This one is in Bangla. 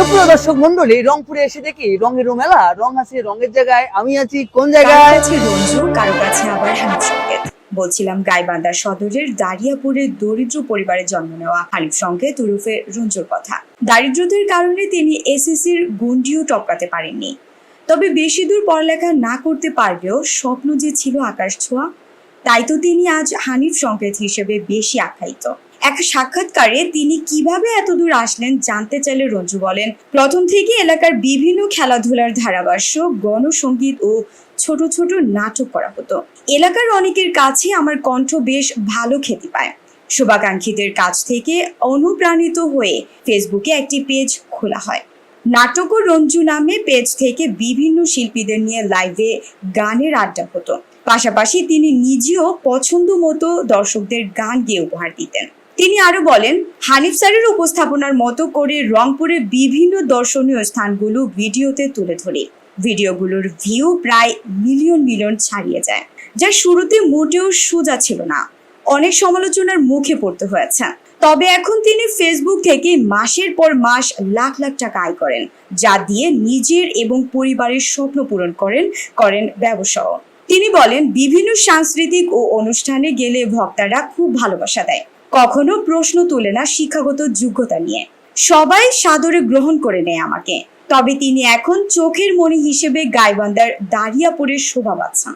সুপ্রিয় দর্শক মন্ডলী, রংপুরে এসে দেখি রঙের মেলা রং আছে রঙের জায়গায়, আমি আছি কোন জায়গায়? রঞ্জু, কারও কাছে আবার বলছিলাম গাইবান্ধা সদরের দারিয়াপুরের দরিদ্র পরিবারে জন্ম নেওয়া রঞ্জুর কথা। কারণে তিনি এসএসসির গুন্ডিও টপকাতে পারেননি। তবে বেশি দূর পড়ালেখা না করতে পারলেও স্বপ্ন যে ছিল আকাশ ছোঁয়া, তাই তো তিনি আজ হানিফ সংকেত হিসেবে বেশি আখ্যায়িত। এক সাক্ষাৎকারে তিনি কীভাবে এত দূর আসলেন জানতে চাইলে রঞ্জু বলেন, প্রথম থেকে এলাকার বিভিন্ন খেলাধুলার ধারাভাষ্য গণসঙ্গীত ও ছোট ছোট নাটক করা হতো। এলাকার অনেকের কাছে আমার কণ্ঠ বেশ ভালো খ্যাতি পায়। শুভাকাঙ্ক্ষীদের কাছ থেকে অনুপ্রাণিত হয়ে ফেসবুকে একটি পেজ খোলা হয়। নাটক ও রঞ্জু নামে পেজ থেকে বিভিন্ন শিল্পীদের নিয়ে লাইভে গানের আড্ডা হতো। পাশাপাশি তিনি নিজেও পছন্দ মতো দর্শকদের গান গেয়ে উপহার দিতেন। তিনি আরও বলেন, হানিফ স্যারের উপস্থাপনার মতো করে রংপুরে বিভিন্ন দর্শনীয় স্থানগুলো ভিডিওতে তুলে ধরে। ভিডিওগুলোর ভিউ প্রায় মিলিয়ন মিলিয়ন ছাড়িয়ে যায়, যা শুরুতে মোটেও সোজা ছিল না। অনেক সমালোচনার মুখে পড়তে হয়েছে। তবে এখন তিনি ফেসবুক থেকে মাসের পর মাস লাখ লাখ টাকা আয় করেন, যা দিয়ে নিজের এবং পরিবারের স্বপ্ন পূরণ করেন করেন ব্যবসাও। তিনি বলেন, বিভিন্ন সাংস্কৃতিক ও অনুষ্ঠানে গেলে ভক্তরা খুব ভালোবাসা দেয়। কখনো প্রশ্ন তোলে না শিক্ষাগত যোগ্যতা নিয়ে। সবাই সাদরে গ্রহণ করে নেয় আমাকে। তবে তিনি এখন চোখের মণি হিসেবে গাইবান্ধার দাঁড়িয়াপুরের শোভা পাচ্ছেন